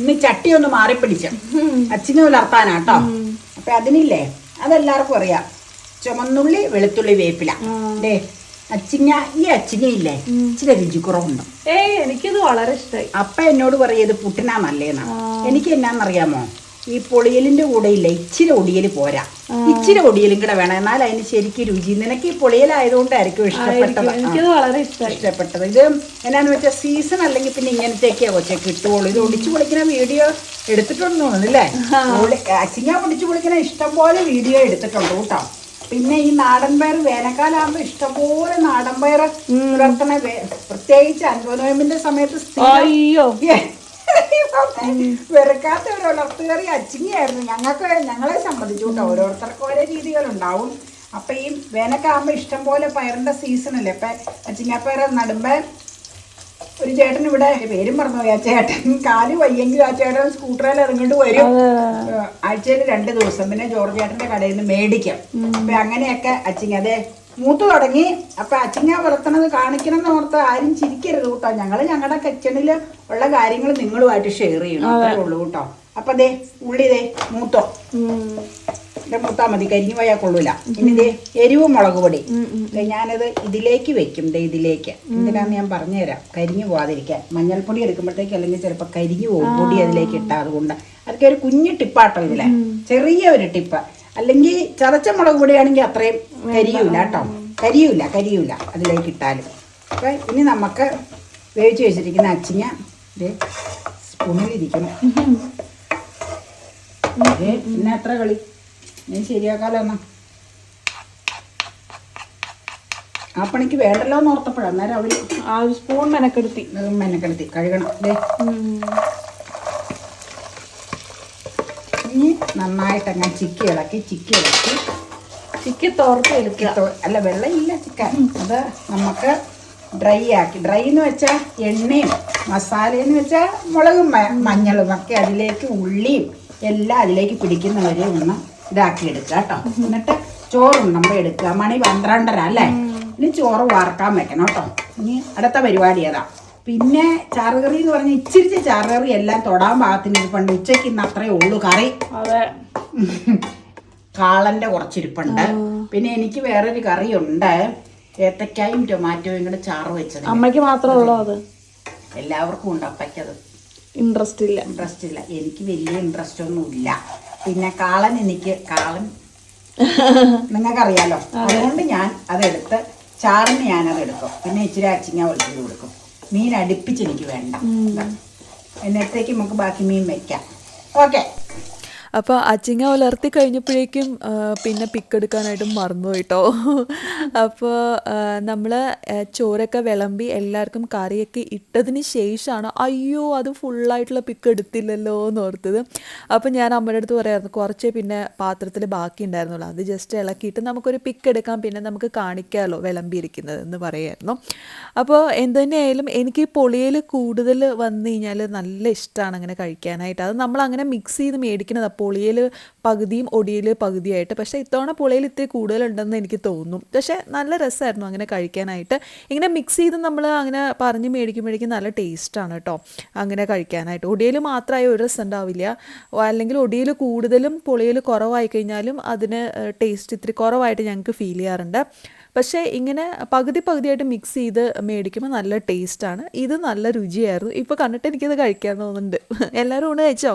ഇന്ന് ചട്ടി ഒന്ന് മാറിപ്പിടിച്ചു അച്ചിങ്ങ ഉലർത്താനാട്ടോ അപ്പൊ അതിനില്ലേ? അതെല്ലാവർക്കും അറിയാം. ചുമന്നുള്ളി വെളുത്തുള്ളി വേപ്പില. ദേ അച്ചിങ്ങ ഈ അച്ചിങ്ങ ഇല്ലേ ഇച്ചിരി രുചിക്കുറവുണ്ട്. ഏയ് എനിക്കിത് വളരെ ഇഷ്ടമായി അപ്പ എന്നോട് പറയും ഇത് പുട്ടിനാ നല്ലേന്നാ. എനിക്ക് എന്നാന്നറിയാമോ? ഈ പൊളിയലിന്റെ കൂടെ ഇല്ല ഇച്ചിരി ഒടിയൽ പോരാ. ഇച്ചിരി ഒടിയലും കൂടെ വേണം. എന്നാൽ അതിന് ശരിക്കും രുചി. നിനക്ക് ഈ പൊളിയലായതുകൊണ്ടായിരിക്കും ഇഷ്ടപ്പെട്ടത്. എനിക്ക് എനിക്കത് വളരെ ഇഷ്ടപ്പെട്ടത്. ഇത് എന്നാന്ന് വെച്ചാൽ സീസൺ അല്ലെങ്കിൽ പിന്നെ ഇങ്ങനത്തേക്കേ കൊച്ചെ കിട്ടുള്ളൂ ഇത് ഒടിച്ചു പൊളിക്കുന്ന വീഡിയോ എടുത്തിട്ടുണ്ടെന്ന് തോന്നുന്നു അല്ലേ? അച്ചിങ്ങ ഒടിച്ചു പൊളിക്കുന്ന ഇഷ്ടംപോലെ വീഡിയോ എടുത്തിട്ടുണ്ട് കേട്ടോ. പിന്നെ ഈ നാടൻ പയർ വേനൽക്കാലാകുമ്പോ ഇഷ്ടംപോലെ നാടൻ പയർ പ്രത്യേകിച്ച് അൻപത് നോയമ്പിന്റെ സമയത്ത് അയ്യോ. വെറുക്കാത്ത ഒരു അച്ചിങ്ങയായിരുന്നു. ഞങ്ങൾക്ക് ഞങ്ങളെ സംബന്ധിച്ചു കേട്ടോ. ഓരോരുത്തർക്കും ഓരോ രീതികളുണ്ടാവും. അപ്പം ഈ വേനൽക്കാകുമ്പോൾ ആകുമ്പോ ഇഷ്ടം പോലെ പയറിന്റെ സീസണല്ലേ അപ്പം അപ്പൊ അച്ചിങ്ങാപ്പയർ നടുമ്പോൾ ഒരു ചേട്ടൻ ഇവിടെ പേരും പറഞ്ഞു ആ ചേട്ടൻ കാൽ വയ്യെങ്കിൽ ആ ചേട്ടൻ സ്കൂട്ടറിൽ ഇറങ്ങിട്ട് വരും. ആഴ്ചയിൽ രണ്ട് ദിവസം. പിന്നെ ജോർജ് ചേട്ടന്റെ കടയിൽ നിന്ന് മേടിക്കാം. അപ്പം അങ്ങനെയൊക്കെ അച്ചിങ്ങ അതെ മൂത്ത് തുടങ്ങി. അപ്പൊ അച്ചിങ്ങ വളർത്തണത് കാണിക്കണം എന്ന് ഓർത്ത് ആരും ചിരിക്കരുത് കേട്ടോ. ഞങ്ങൾ ഞങ്ങളുടെ കിച്ചണിൽ ഉള്ള കാര്യങ്ങൾ നിങ്ങളുമായിട്ട് ഷെയർ ചെയ്യണം. അത്രേ ഉള്ളൂ കേട്ടോ. അപ്പൊ ദേ ഉള്ളി ദേ മൂത്തോ. എന്റെ ഇത് മൂത്താ മതി കരിഞ്ഞു പോയാൽ കൊള്ളൂല. ഇനി ദേ എരിവ് മുളക് പൊടി. ഞാനത് ഇതിലേക്ക് വെക്കും ദേ ഇതിലേക്ക്. എന്തിനാന്ന് ഞാൻ പറഞ്ഞുതരാം. കരിഞ്ഞു പോകാതിരിക്കാൻ മഞ്ഞൾപ്പൊടി എടുക്കുമ്പോഴത്തേക്ക് അല്ലെങ്കിൽ ചിലപ്പോൾ കരിഞ്ഞു പോകും പൊടി അതിലേക്ക് ഇട്ടാ അതുകൊണ്ട്. അതൊക്കെ ഒരു കുഞ്ഞു ടിപ്പാട്ടോ ഇതിലെ. ചെറിയ ഒരു ടിപ്പ്. അല്ലെങ്കിൽ ചതച്ച മുളക് പൊടിയാണെങ്കിൽ അത്രയും കരിയൂല കേട്ടോ. കരിയൂല കരിയൂല അതിലേക്ക് ഇട്ടാലും. അപ്പം ഇനി നമുക്ക് വേവിച്ച് വെച്ചിരിക്കുന്ന അച്ചിങ്ങ ദേ സ്പൂണിലിരിക്കണം പിന്നെ എത്ര കളി? ഞാൻ ശരിയാക്കാലോ എന്നാ? ആ പണിക്ക് വേണ്ടല്ലോ എന്ന് ഓർത്തപ്പോഴാണ് അന്നേരം അവർ ആ ഒരു സ്പൂൺ മെനക്കെടുത്തി. മെനക്കെടുത്തി. കഴുകണം. ഉം. ഇനി നന്നായിട്ട് അങ്ങനെ ചിക്കി ഇളക്കി ചിക്കി ഇളക്കി. ചിക്കി തോർത്ത് എടുക്കുക. തൊ- അല്ല വെള്ളമില്ല ചിക്കൻ. അത് നമുക്ക് ഡ്രൈ ആക്കി. ഡ്രൈ എന്ന് വെച്ചാൽ എണ്ണയും മസാലയെന്ന് വെച്ചാൽ മുളകും മഞ്ഞളും ഒക്കെ അതിലേക്ക് ഉള്ളിയും എല്ലാം അതിലേക്ക് പിടിക്കുന്ന വരെ ഒന്ന് ഇതാക്കി എടുക്കുക കേട്ടോ. എന്നിട്ട് ചോറും നമ്മൾ എടുക്കുക. മണി പന്ത്രണ്ടര അല്ലേ? ഇനി ചോറ് വാർക്കാൻ വെക്കണം കേട്ടോ. ഇനി അടുത്ത പരിപാടി അതാ പിന്നെ ചാറുകറി എന്ന് പറഞ്ഞാൽ ഇച്ചിരി ചാറുകറി എല്ലാം തൊടാൻ പാകത്തിന് ഇരിപ്പുണ്ട് ഉച്ചയ്ക്ക് ഇന്ന് അത്രേ ഉള്ളൂ കറി. അതെ. കാളന്റെ കുറച്ചിരിപ്പുണ്ട്. പിന്നെ എനിക്ക് വേറൊരു കറിയുണ്ട്. ഏത്തക്കായും ടൊമാറ്റോയും കൂടെ ചാറ് വെച്ചത് അമ്മയ്ക്ക് മാത്രമേ ഉള്ളൂ അത്? എല്ലാവർക്കും ഉണ്ട് അപ്പയ്ക്കത് ഇൻട്രസ്റ്റ് ഇല്ല. ഇൻട്രസ്റ്റ് ഇല്ല. എനിക്ക് വലിയ ഇൻട്രസ്റ്റ് ഒന്നും ഇല്ല. പിന്നെ കാളൻ എനിക്ക് കാളൻ നിങ്ങൾക്കറിയാലോ. അതുകൊണ്ട് ഞാൻ അതെടുത്ത് ചാറിന് ഞാനത് എടുക്കും. പിന്നെ ഇച്ചിരി അച്ചിങ്ങ വെളിച്ചത് കൊടുക്കും. മീൻ അടുപ്പിച്ച് എനിക്ക് വേണ്ട. എന്നത്തേക്ക് നമുക്ക് ബാക്കി മീൻ വെക്കാം. ഓക്കെ. അപ്പോൾ അച്ചിങ്ങ ഉലർത്തി കഴിഞ്ഞപ്പോഴേക്കും പിന്നെ പിക്കെടുക്കാനായിട്ടും മറന്നു കേട്ടോ അപ്പോൾ നമ്മൾ ചോറൊക്കെ വിളമ്പി എല്ലാവർക്കും കറിയൊക്കെ ഇട്ടതിന് ശേഷമാണ് അയ്യോ അത് ഫുള്ളായിട്ടുള്ള പിക്ക് എടുത്തില്ലല്ലോ എന്ന് ഓർത്തത്. അപ്പോൾ ഞാൻ അമ്മയുടെ അടുത്ത് പറയായിരുന്നു കുറച്ച് പിന്നെ പാത്രത്തിൽ ബാക്കി ഉണ്ടായിരുന്നുള്ളൂ അത് ജസ്റ്റ് ഇളക്കിയിട്ട് നമുക്കൊരു പിക്ക് എടുക്കാം പിന്നെ നമുക്ക് കാണിക്കാമല്ലോ വിളമ്പിയിരിക്കുന്നത് എന്ന് പറയായിരുന്നു. അപ്പോൾ എന്ത് തന്നെയായാലും എനിക്ക് പൊളിയിൽ കൂടുതൽ വന്നു കഴിഞ്ഞാൽ നല്ല ഇഷ്ടമാണ് അങ്ങനെ കഴിക്കാനായിട്ട്. അത് നമ്മൾ അങ്ങനെ മിക്സ് ചെയ്ത് മേടിക്കുന്നതാണ് പൊളിയിൽ പകുതിയും ഒടിയിൽ പകുതിയായിട്ട്. പക്ഷേ ഇത്തവണ പുളിയിൽ ഇത്തിരി കൂടുതലുണ്ടെന്ന് എനിക്ക് തോന്നുന്നു. പക്ഷേ നല്ല രസമായിരുന്നു അങ്ങനെ കഴിക്കാനായിട്ട്. ഇങ്ങനെ മിക്സ് ചെയ്ത് നമ്മൾ അങ്ങനെ പറഞ്ഞ് മേടിക്കുമ്പോഴേക്കും നല്ല ടേസ്റ്റാണ് കേട്ടോ അങ്ങനെ കഴിക്കാനായിട്ട്. ഒടിയിൽ മാത്രമായി ഒരു രസം ഉണ്ടാവില്ല. അല്ലെങ്കിൽ ഒടിയിൽ കൂടുതലും പുളിയിൽ കുറവായി കഴിഞ്ഞാലും അതിന് ടേസ്റ്റ് ഇത്തിരി കുറവായിട്ട് ഞങ്ങൾക്ക് ഫീൽ ചെയ്യാറുണ്ട്. പക്ഷേ ഇങ്ങനെ പകുതി പകുതിയായിട്ട് മിക്സ് ചെയ്ത് മേടിക്കുമ്പോൾ നല്ല ടേസ്റ്റാണ് ഇത് നല്ല രുചിയായിരുന്നു. ഇപ്പോൾ കണ്ടിട്ട് എനിക്കിത് കഴിക്കാൻ തോന്നുന്നുണ്ട്. എല്ലാവരും ഊണ് കഴിച്ചോ?